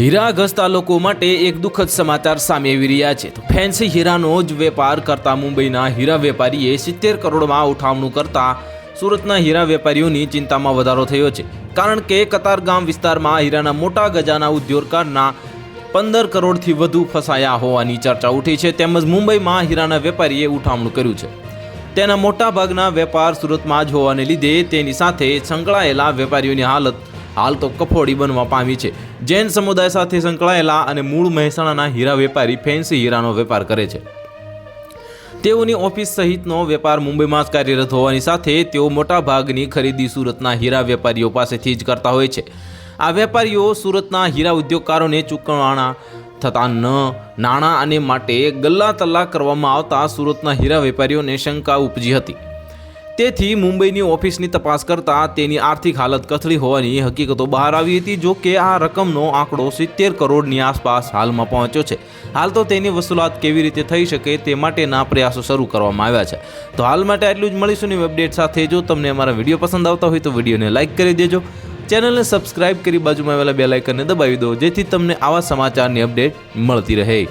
હીરા ઘસતા લોકો માટે એક દુઃખદ સમાચાર સામે આવી રહ્યા છે. તો ફેન્સી હીરાનો જ વેપાર કરતા મુંબઈના હીરા વેપારીએ સિત્તેર કરોડમાં ઉઠામણું કરતા સુરતના હીરા વેપારીઓની ચિંતામાં વધારો થયો છે. કારણ કે કતારગામ વિસ્તારમાં હીરાના મોટા ગજાના ઉદ્યોગકારના પંદર કરોડથી વધુ ફસાયા હોવાની ચર્ચા ઉઠી છે. તેમજ મુંબઈમાં હીરાના વેપારીએ ઉઠામણું કર્યું છે. તેના મોટાભાગના વેપાર સુરતમાં જ હોવાને લીધે તેની સાથે સંકળાયેલા વેપારીઓની હાલત હાલ તો કફોડી બનવા પામી છે. જૈન સમુદાય સાથે સંકળાયેલા અને મૂળ મહેસાણાના હીરા વેપારી ફેન્સી હીરાનો વેપાર કરે છે. તેઓની ઓફિસ સહિતનો વેપાર મુંબઈમાં જ કાર્યરત હોવાની સાથે તેઓ મોટા ભાગની ખરીદી સુરતના હીરા વેપારીઓ પાસેથી જ કરતા હોય છે. આ વેપારીઓ સુરતના હીરા ઉદ્યોગકારોને ચૂકવવાના થતા ન, નાણાં અને માટે ગલ્લા તલ્લા કરવામાં આવતા સુરતના હીરા વેપારીઓને શંકા ઉપજી હતી. તેથી મુંબઈની ઓફિસની તપાસ કરતા તેની આર્થિક હાલત કથળી હોવાની હકીકતો બહાર આવી હતી. જો કે આ રકમનો આંકડો સિત્તેર કરોડની આસપાસ હાલમાં પહોંચ્યો છે. હાલ તો તેની વસૂલાત કેવી રીતે થઈ શકે તે માટેના પ્રયાસો શરૂ કરવામાં આવ્યા છે. તો હાલ માટે આટલું જ. મળીશું ની અપડેટ સાથે. જો તમને અમારા વીડિયો પસંદ આવતા હોય તો વિડીયોને લાઇક કરી દેજો. ચેનલને સબસ્ક્રાઇબ કરી બાજુમાં આવેલા બે લાઇકનને દબાવી દો, જેથી તમને આવા સમાચારની અપડેટ મળતી રહે.